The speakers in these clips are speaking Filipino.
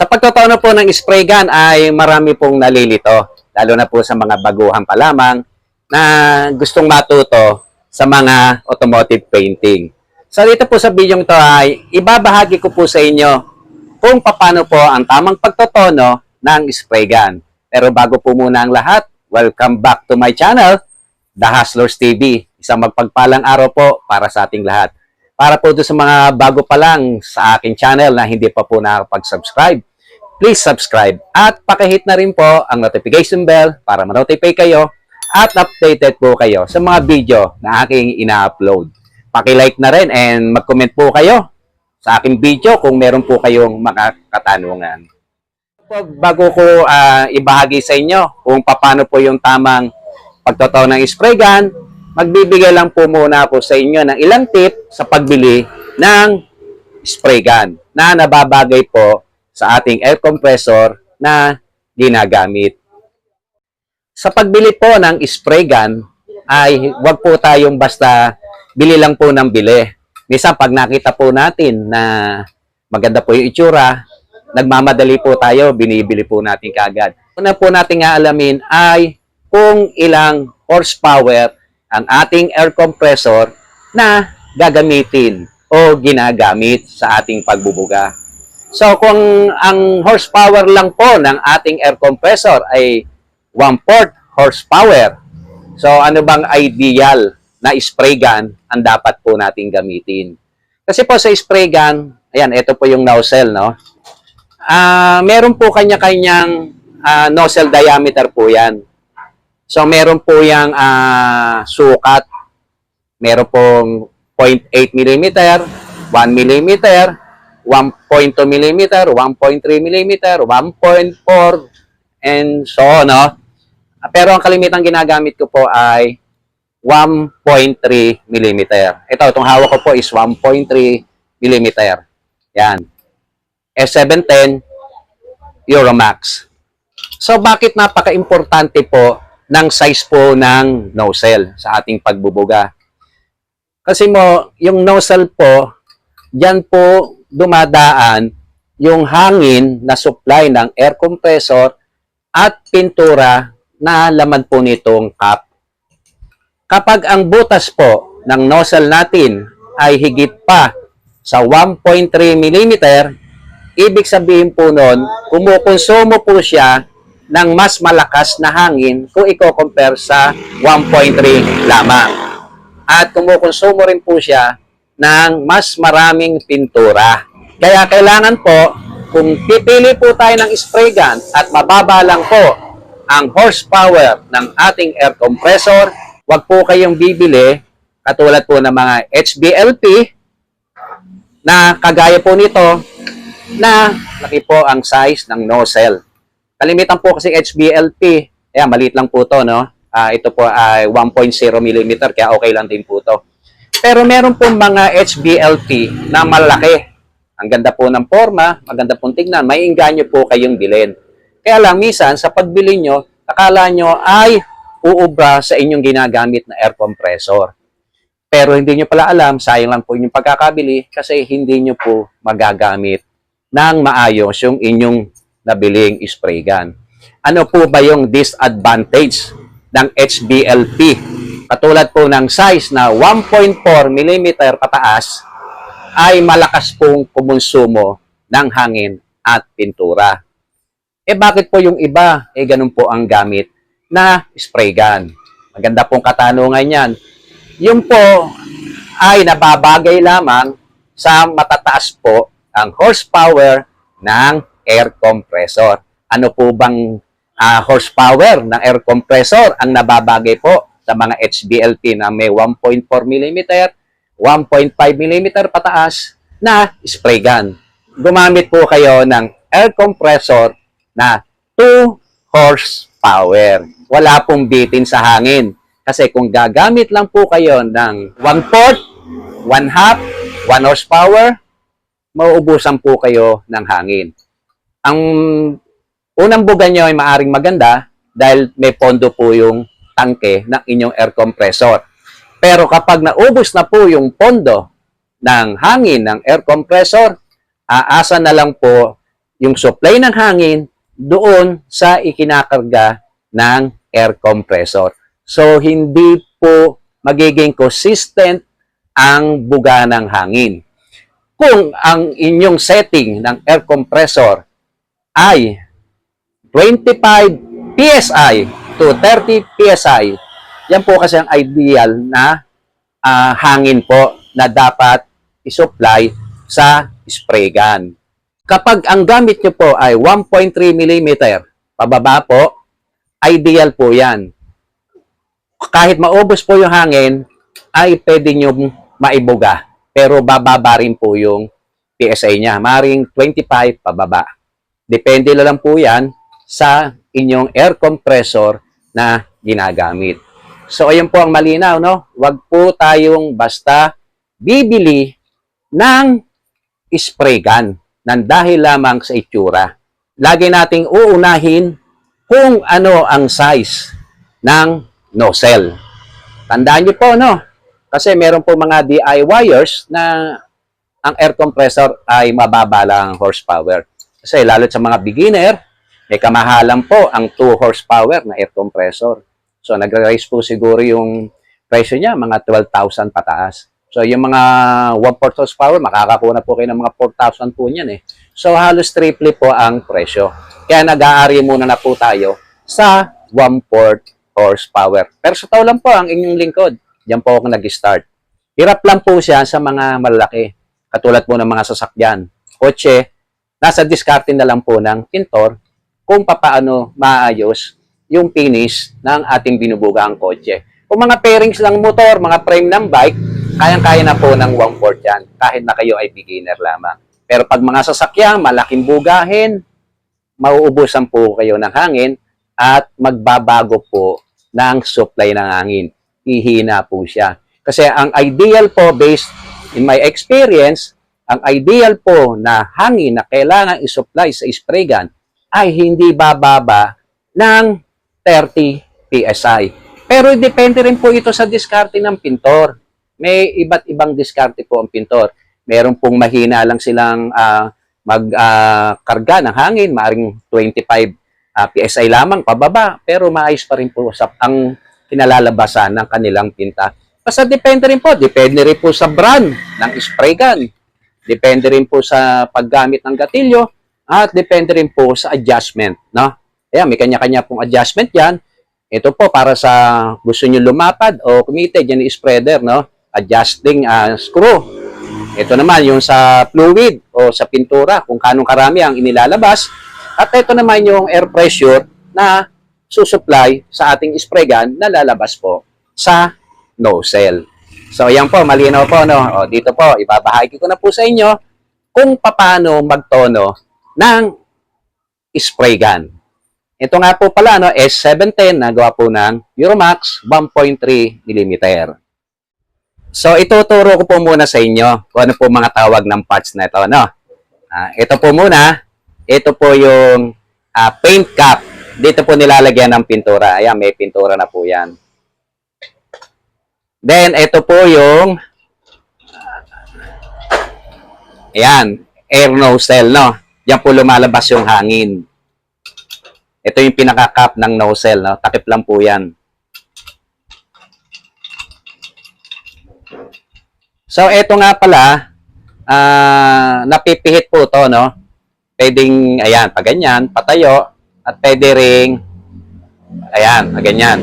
Sa pagtotono po ng spray gun ay marami pong nalilito, lalo na po sa mga baguhan pa lamang na gustong matuto sa mga automotive painting. So dito po sa video to ay ibabahagi ko po sa inyo kung paano po ang tamang pagtotono ng spray gun. Pero bago po muna ang lahat, welcome back to my channel, The Hustlers TV. Isang magpagpalang araw po para sa ating lahat. Para po doon sa mga bago pa lang sa aking channel na hindi pa po nakapag-subscribe, please subscribe at pakihit na rin po ang notification bell para ma-notify kayo at updated po kayo sa mga video na aking ina-upload. Paki-like na rin and mag-comment po kayo sa aking video kung meron po kayong mga katanungan. Po, Bago ko ah, ibahagi sa inyo kung paano po yung tamang pagtotoo ng spray gun, magbibigay lang po muna ako sa inyo ng ilang tip sa pagbili ng spray gun na nababagay po sa ating air compressor na ginagamit. Sa pagbili po ng spray gun, ay wag po tayong basta bili lang po ng bili. Minsan pag nakita po natin na maganda po yung itsura, nagmamadali po tayo, binibili po natin kagad. Una po natin aalamin ay kung ilang horsepower ang ating air compressor na gagamitin o ginagamit sa ating pagbubuga. So kung ang horsepower lang po ng ating air compressor ay 1/4 horsepower, so ano bang ideal na spray gun ang dapat po nating gamitin? Kasi po sa spray gun, ayan, ito po yung nozzle, no? Ah, meron po kanya-kanyang ah, nozzle diameter po 'yan. So meron po yang ah, sukat. Meron pong 0.8 mm, 1 mm, 1.2 mm, 1.3 mm, 1.4 and so no? Pero ang kalimitang ginagamit ko po ay 1.3 mm. Ito, itong hawak ko po is 1.3 mm. Yan. S710 Euromax. So bakit napaka-importante po ng size po ng nozzle sa ating pagbubuga? Kasi mo, yung nozzle po, diyan po dumadaan yung hangin na supply ng air compressor at pintura na laman po nitong cap. Kapag ang butas po ng nozzle natin ay higit pa sa 1.3 mm, ibig sabihin po nun, kumukonsumo po siya ng mas malakas na hangin kung i-compare sa 1.3 lamang. At kumukonsumo rin po siya ng mas maraming pintura. Kaya kailangan po, kung pipili po tayo ng spray gun at mababa lang po ang horsepower ng ating air compressor, wag po kayong bibili katulad po ng mga HBLP na kagaya po nito na laki po ang size ng nozzle. Kalimitan po kasi HBLP, ayan, maliit lang po to, no? Ah, ito po ay 1.0 mm, kaya okay lang din po to. Pero meron po mga HBLP na malaki. Ang ganda po ng forma, maganda pong tignan, may inganyo po kayong bilhin. Kaya lang, minsan, sa pagbili nyo, akala nyo ay uubra sa inyong ginagamit na air compressor. Pero hindi nyo pala alam, sayang lang po inyong pagkakabili kasi hindi nyo po magagamit ng maayos yung inyong nabiling spray gun. Ano po ba yung disadvantage ng HBLP? Katulad po ng size na 1.4 mm pataas ay malakas pong kumonsumo ng hangin at pintura. Eh bakit po yung iba? Eh ganun po ang gamit na spray gun. Maganda pong katanungan yan. Yung po ay nababagay lamang sa matataas po ang horsepower ng air compressor. Ano po bang ah, horsepower ng air compressor ang nababagay po sa mga HBLP na may 1.4 mm, 1.5 mm pataas na spray gun. Gumamit po kayo ng air compressor na 2 horsepower. Wala pong bitin sa hangin. Kasi kung gagamit lang po kayo ng 1 1 half, 1 horsepower, mauubusan po kayo ng hangin. Ang unang buga nyo ay maaring maganda dahil may pondo po yung tangke ng inyong air compressor. Pero kapag naubos na po yung pondo ng hangin ng air compressor, aasa na lang po yung supply ng hangin doon sa ikinakarga ng air compressor. So, hindi po magiging consistent ang buga ng hangin. Kung ang inyong setting ng air compressor ay 25 PSI to 30 PSI, yan po kasi ang ideal na ah, hangin po na dapat isupply sa spray gun. Kapag ang gamit nyo po ay 1.3 mm pababa po, ideal po yan. Kahit maubos po yung hangin, ay pwede nyo maibuga. Pero bababa rin po yung PSA niya. Maring 25 pababa. Depende na lang po yan sa inyong air compressor na ginagamit. So, ayun po ang malinaw, no? Huwag po tayong basta bibili ng spray gun ng dahil lamang sa itsura. Lagi nating uunahin kung ano ang size ng nozzle. Tandaan niyo po, no? Kasi meron po mga DIYers na ang air compressor ay mababa lang ang horsepower. Kasi lalo sa mga beginner, may kamahalan po ang 2 horsepower na air compressor. So, nag-rise po siguro yung presyo niya, mga 12,000 pataas. So, yung mga 1/4 horsepower, makakakuha na po kayo ng mga 4,000 po niyan eh. So, halos triple po ang presyo. Kaya nag-aari muna na po tayo sa 1/4 horsepower. Pero sa tao lang po ang inyong lingkod. Diyan po ako nag-start. Hirap lang po siya sa mga malalaki. Katulad po ng mga sasakyan. Kotse, nasa diskarte na lang po ng pintor kung papaano maayos yung finish ng ating binubugang kotse. Kung mga pairings lang motor, mga frame ng bike, kayang-kaya na po ng 1/4 yan, kahit na kayo ay beginner lamang. Pero pag mga sasakyan, malaking bugahin, mauubusan po kayo ng hangin at magbabago po ng supply ng hangin. Hihina po siya. Kasi ang ideal po, based in my experience, ang ideal po na hangin na kailangan isupply sa spray gun ay hindi bababa ng 30 PSI. Pero depende rin po ito sa diskarte ng pintor. May iba't ibang diskarte po ang pintor. Meron pong mahina lang silang ah, magkarga ng hangin, maaring 25 ah, PSI lamang pababa, pero maayos pa rin po sa ang kinalalabasan ng kanilang pinta. Basta depende rin po, depende rin po sa brand ng spray gun. Depende rin po sa paggamit ng gatilyo at depende rin po sa adjustment, no? Ayan, may kanya-kanya pong adjustment yan. Ito po para sa gusto nyo lumapad o kumite, yan yung spreader, no? Adjusting ah, screw. Ito naman yung sa fluid o sa pintura, kung kanong karami ang inilalabas. At ito naman yung air pressure na susupply sa ating spray gun na lalabas po sa nozzle. So, ayan po, malinaw po, no? O, dito po, ibabahagi ko na po sa inyo kung paano magtono ng spray gun. Ito nga po pala, no, S710 na gawa po ng Euromax 1.3 mm. So, ituturo ko po muna sa inyo kung ano po mga tawag ng parts na ito, no? Ah, ito po muna, ito po yung ah, paint cap. Dito po nilalagyan ng pintura. Ayan, may pintura na po yan. Then, ito po yung ayan, air nozzle, no? Yan po lumalabas yung hangin. Ito yung pinaka-cap ng nozzle, no? Takip lang po yan. So, ito nga pala, ah, napipihit po to, no? Pwedeng, ayan, pag ganyan, patayo, at pwede ring, ayan, pag ganyan.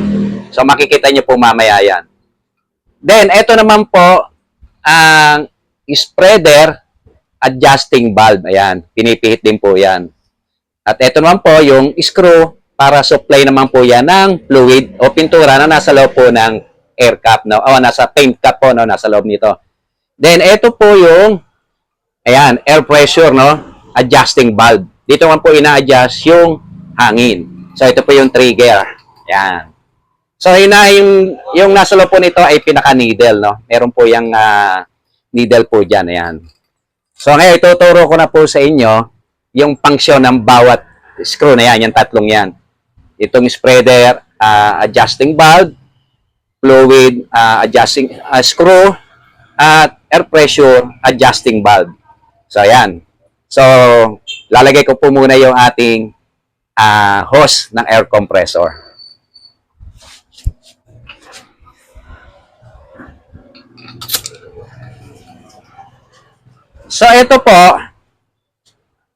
So, makikita nyo po mamaya yan. Then, ito naman po, ang spreader adjusting valve. Ayan, pinipihit din po yan. At ito naman po, yung screw, para supply naman po yan ng fluid o pintura na nasa loob po ng air cap, no? O, nasa paint cap po, no? Nasa loob nito. Then, ito po yung, ayan, air pressure, no? Adjusting valve. Dito naman po ina-adjust yung hangin. So, ito po yung trigger. Ayan. So, yun na, yung, yung nasa loob po nito ay pinaka-needle, no? Meron po yung ah, needle po dyan, ayan. So, ngayon, ituturo ko na po sa inyo yung function ng bawat screw na yan, yung tatlong yan. Itong spreader, ah, adjusting valve, fluid, ah, adjusting ah, screw, at air pressure adjusting valve. So, ayan. So, lalagay ko po muna yung ating ah, hose ng air compressor. So ito po,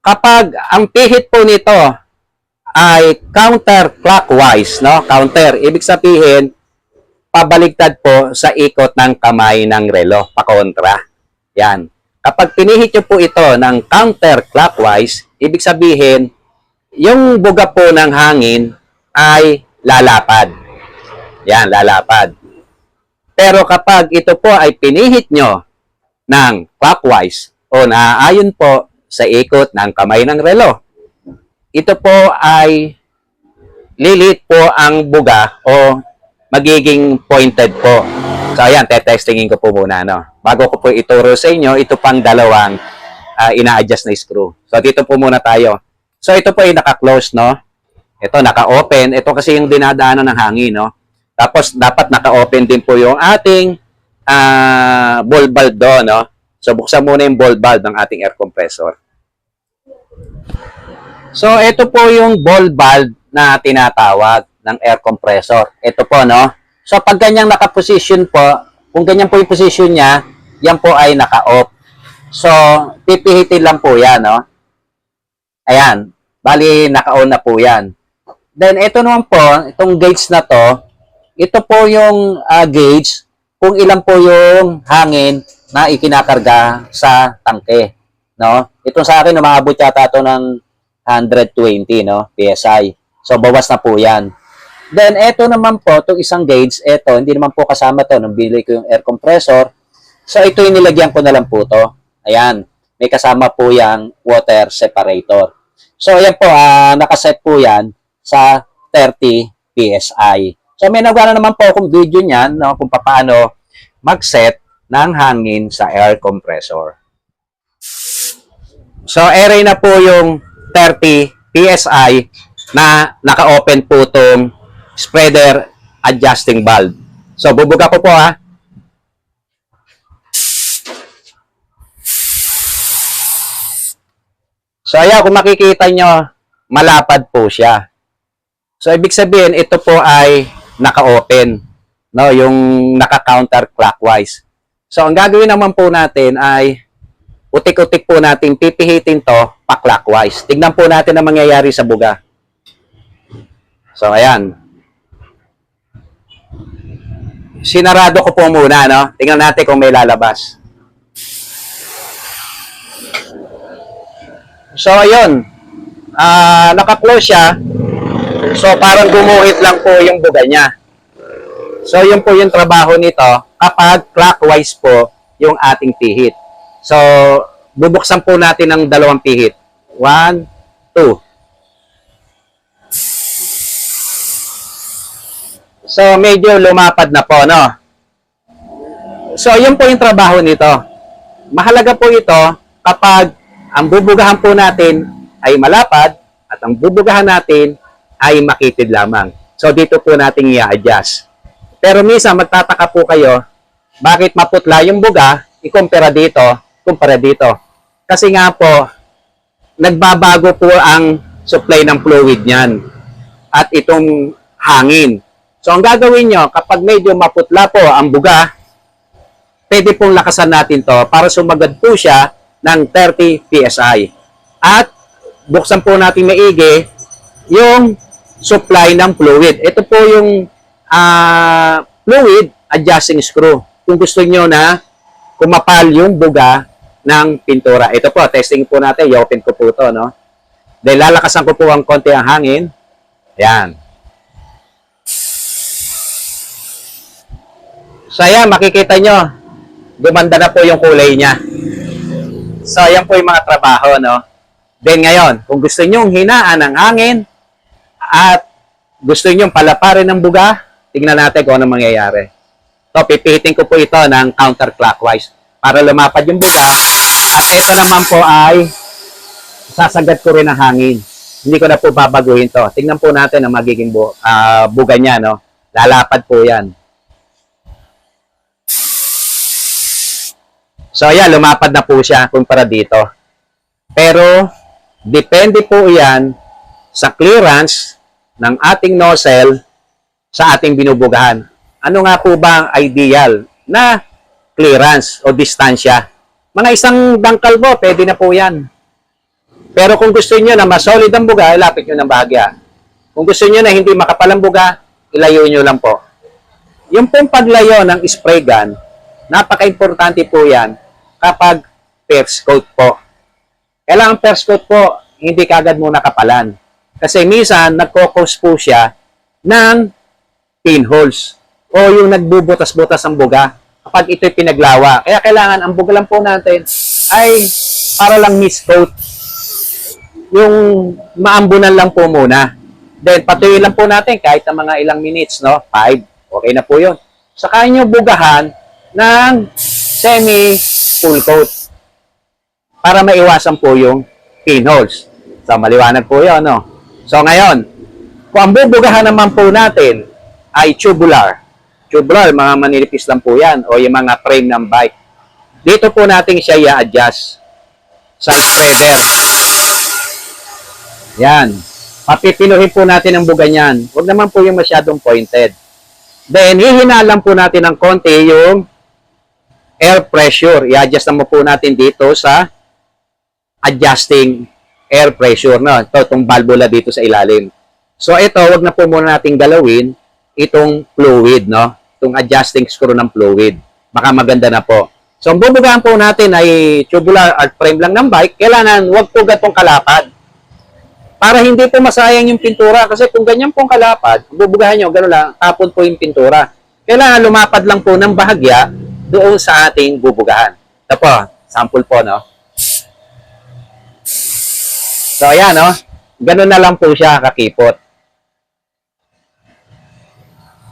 kapag ang pihit po nito ay counterclockwise, no? Counter, ibig sabihin pabaligtad po sa ikot ng kamay ng relo, pakontra. Yan. Kapag pinihit nyo po ito ng counterclockwise, ibig sabihin, yung buga po ng hangin ay lalapad. Yan, lalapad. Pero kapag ito po ay pinihit nyo ng clockwise o naaayon po sa ikot ng kamay ng relo, ito po ay lilit po ang buga o magiging pointed po. So ayan, tetestingin ko po muna. No? Bago ko po ituro sa inyo, ito pang dalawang ah, ina-adjust na screw. So dito po muna tayo. So ito po ay naka-close, no? Ito naka-open. Ito kasi yung dinadaanan ng hangin, no? Tapos dapat naka-open din po yung ating ah, ball valve do, no? So buksan muna yung ball valve ng ating air compressor. So ito po yung ball valve na tinatawag ng air compressor. Ito po, no? So pag ganyang naka-position po, kung ganyan po yung position niya, yan po ay naka-off. So, pipihitin lang po yan, no? Ayan. Bali, naka-on na po yan. Then, ito naman po, itong gauge na to, ito po yung ah, gauge kung ilan po yung hangin na ikinakarga sa tangke, no? Ito sa akin, umaabot yata to ng 120, no? PSI. So, bawas na po yan. Then, eto naman po, itong isang gauge, eto, hindi naman po kasama to nung bili ko yung air compressor. So, ito yung nilagyan ko na lang po to. Ayan, may kasama po yung water separator. So, ayan po, ah, nakaset po yan sa 30 PSI. So, may nagawa na naman po akong video niyan, no, kung paano mag-set ng hangin sa air compressor. So, ere na po yung 30 PSI na naka-open po itong spreader adjusting valve. So, bubuga ko po ha. So, ayan, kung makikita nyo, malapad po siya. So, ibig sabihin, ito po ay naka-open. No, yung naka-counter clockwise. So, ang gagawin naman po natin ay utik-utik po natin, pipihitin to pa-clockwise. Tignan po natin ang mangyayari sa buga. So, ayan. Sinarado ko po muna, no? Tingnan natin kung may lalabas. So, ayun. Ah, naka-close siya. So, parang gumuhit lang po yung buga niya. So, yun po yung trabaho nito kapag clockwise po yung ating pihit. So, bubuksan po natin ng dalawang pihit. One, two. So, medyo lumapad na po, no? So, yun po yung trabaho nito. Mahalaga po ito kapag ang bubugahan po natin ay malapad at ang bubugahan natin ay makitid lamang. So, dito po natin i-adjust. Pero minsan, magtataka po kayo, bakit maputla yung buga, ikumpara dito, kumpara dito. Kasi nga po, nagbabago po ang supply ng fluid niyan at itong hangin. So, ang gagawin nyo, kapag medyo maputla po ang buga, pwede pong lakasan natin to para sumagad po siya ng 30 PSI. At buksan po natin maigi yung supply ng fluid. Ito po yung ah, fluid adjusting screw. Kung gusto nyo na kumapal yung buga ng pintura. Ito po, testing po natin. I-open ko po ito, no? Dahil lalakasan ko po ang konti ang hangin. Ayan. So, ayan, makikita nyo. Gumanda na po yung kulay niya. So, ayan po yung mga trabaho, no? Then ngayon, kung gusto nyo hinaan ng hangin at gusto nyo palaparin ng buga, tingnan natin kung ano mangyayari. So, pipihitin ko po ito ng counterclockwise para lumapad yung buga. At ito naman po ay sasagad ko rin ang hangin. Hindi ko na po babaguhin to. Tingnan po natin ang magiging bu- ah, buga niya, no? Lalapad po yan. So, ayan, lumapad na po siya kumpara dito. Pero, Depende po yan sa clearance ng ating nozzle sa ating binubugahan. Ano nga po ba ang ideal na clearance o distansya? Mga isang dangkal po, pwede na po yan. Pero kung gusto niyo na mas solid ang buga, ilapit nyo ng bahagya. Kung gusto niyo na hindi makapal ang buga, ilayo nyo lang po. Yung pong paglayo ng spray gun, napaka-importante po yan kapag first coat po. Kailangan first coat po, hindi kagad muna kapalan. Kasi minsan, nagkokos po siya ng pinholes o yung nagbubutas-butas ang buga kapag ito'y pinaglawa. Kaya kailangan, ang buga lang po natin ay para lang miscoat. Yung maambunan lang po muna. Then, patuloy lang po natin kahit ng mga ilang minutes, no? Five. Okay na po yun. Saka nyo bugahan ng semi-full coat para maiwasan po yung pinholes. So, maliwanag po yun, no? So, ngayon, kung ang bubugahan naman po natin ay tubular. Tubular, mga manilipis lang po yan o yung mga frame ng bike. Dito po natin siya i-adjust sa spreader. Yan. Papipinuhin po natin ang buga niyan. Huwag naman po yung masyadong pointed. Then, hihinalan po natin ng konti yung air pressure. I-adjust naman po natin dito sa adjusting air pressure. No? Ito, itong valvula dito sa ilalim. So, ito, wag na po muna natin galawin itong fluid, no? Itong adjusting screw ng fluid. Baka maganda na po. So, ang bubugahan po natin ay tubular art frame lang ng bike. Kailangan, wag po gatong kalapad. Para hindi po masayang yung pintura. Kasi kung ganyan pong kalapad, bubugahan nyo, gano'n lang, tapon po yung pintura. Kailangan lumapad lang po ng bahagya doon sa ating bubugahan. Ito po, sample po, no? So, ayan, no? Ganun na lang po siya kakipot.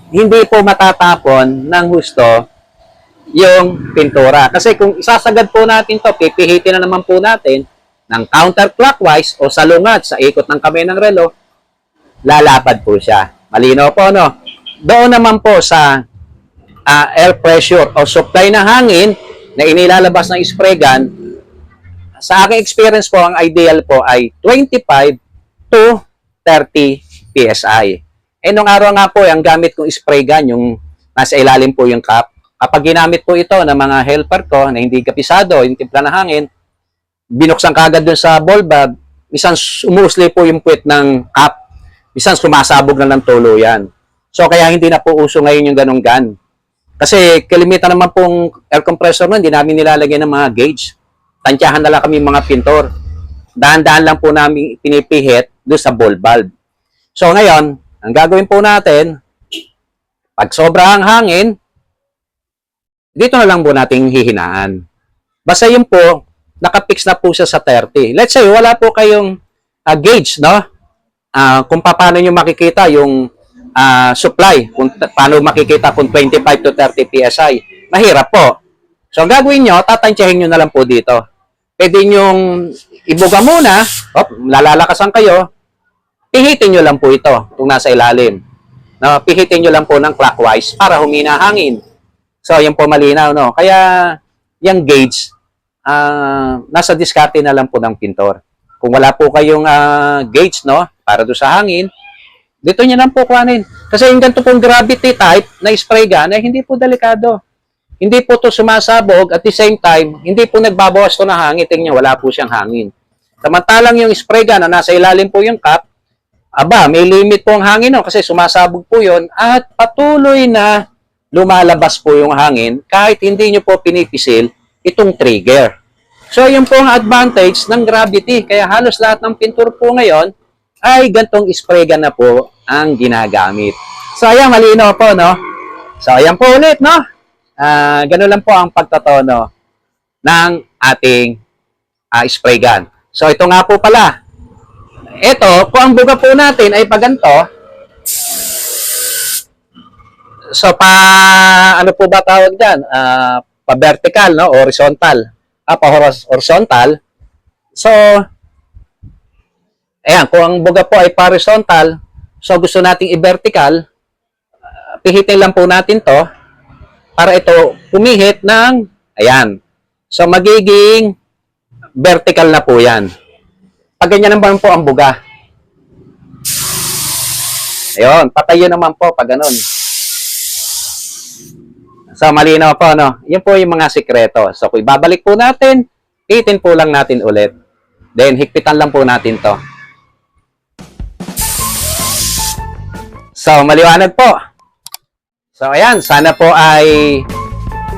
Hindi po matatapon ng husto yung pintura. Kasi kung isasagad po natin to, pipihitin na naman po natin ng counterclockwise o salungat sa ikot ng kamay ng relo, lalapad po siya. Malino po, no? Doon naman po sa ah, air pressure o supply ng hangin na inilalabas ng spray gun, sa aking experience po, ang ideal po ay 25 to 30 PSI. Eh, nung araw nga po, ang gamit kong spray gun, yung nasa ilalim po yung cap, kapag ginamit po ito ng mga helper ko na hindi kapisado, yung timpla ng hangin, binuksan kagad dun sa ball bag, misan umusli po yung puwet ng cap, misan sumasabog na ng tulo yan. So, kaya hindi na po uso ngayon yung ganong gun. Kasi kalimitan naman pong air compressor nun, hindi namin nilalagyan ng mga gauge. Tansyahan na lang kami mga pintor. Dahan-dahan lang po namin pinipihit doon sa ball valve. So ngayon, ang gagawin po natin, pag sobra ang hangin, dito na lang po nating hihinaan. Basta yun po, nakapix na po siya sa 30. Let's say, wala po kayong ah, gauge, no? Ah, kung paano nyo makikita yung ah, supply, kung paano makikita kung 25 to 30 PSI. Mahirap po. So, ang gagawin nyo, tatansyahin nyo na lang po dito. Pwede nyong ibuga muna, op, lalalakasan kayo, pihitin nyo lang po ito, kung nasa ilalim. No, pihitin nyo lang po ng clockwise para humina hangin. So, yan po malinaw, no? Kaya, yung gauge, ah, nasa diskarte na lang po ng pintor. Kung wala po kayong ah, gauge, no, para do sa hangin, dito nyo lang po kuhanin. Kasi yung ganito pong gravity type na spray gun, ay hindi po delikado. Hindi po to sumasabog at the same time, hindi po nagbabawas to ng hangin. Tingnan wala po siyang hangin. Samantalang yung spray gun na nasa ilalim po yung cap, aba, may limit po ang hangin no, kasi sumasabog po yon at patuloy na lumalabas po yung hangin kahit hindi nyo po pinipisil itong trigger. So, yun po ang advantage ng gravity. Kaya halos lahat ng pintur po ngayon ay gantong spray gun na po ang ginagamit. So, ayan, malino po, no? So, ayan po ulit, no? Ah, ganun lang po ang pagtatono ng ating ah, spray gun. So, ito nga po pala. Ito, kung ang buga po natin ay paganto, so pa, ano po ba tawag dyan? Ah, pa vertical, no? Horizontal. Ah, pa horizontal. So, ayan, kung ang buga po ay pa horizontal, so gusto nating i-vertical, ah, pihitin lang po natin to para ito pumihit ng, ayan. So, magiging vertical na po yan. Pag ganyan naman po ang buga. Ayun, patayo naman po pag ganun. So, malinaw po, no? Yun po yung mga sikreto. So, kung ibabalik po natin, itin po lang natin ulit. Then, higpitan lang po natin to. So, maliwanag po. So, ayan. Sana po ay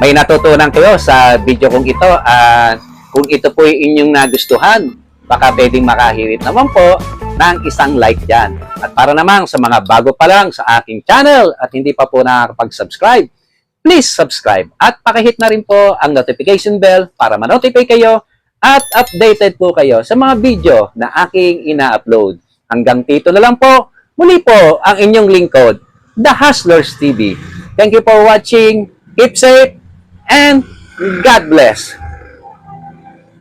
may natutunan kayo sa video kong ito. At kung ito po yung inyong nagustuhan, baka pwedeng makahirit naman po ng isang like dyan. At para namang sa mga bago pa lang sa aking channel at hindi pa po nakakapag-subscribe, please subscribe at pakihit na rin po ang notification bell para ma-notify kayo at updated po kayo sa mga video na aking ina-upload. Hanggang dito na lang po, muli po ang inyong lingkod, The Hustlers TV. Thank you for watching, keep safe, and God bless.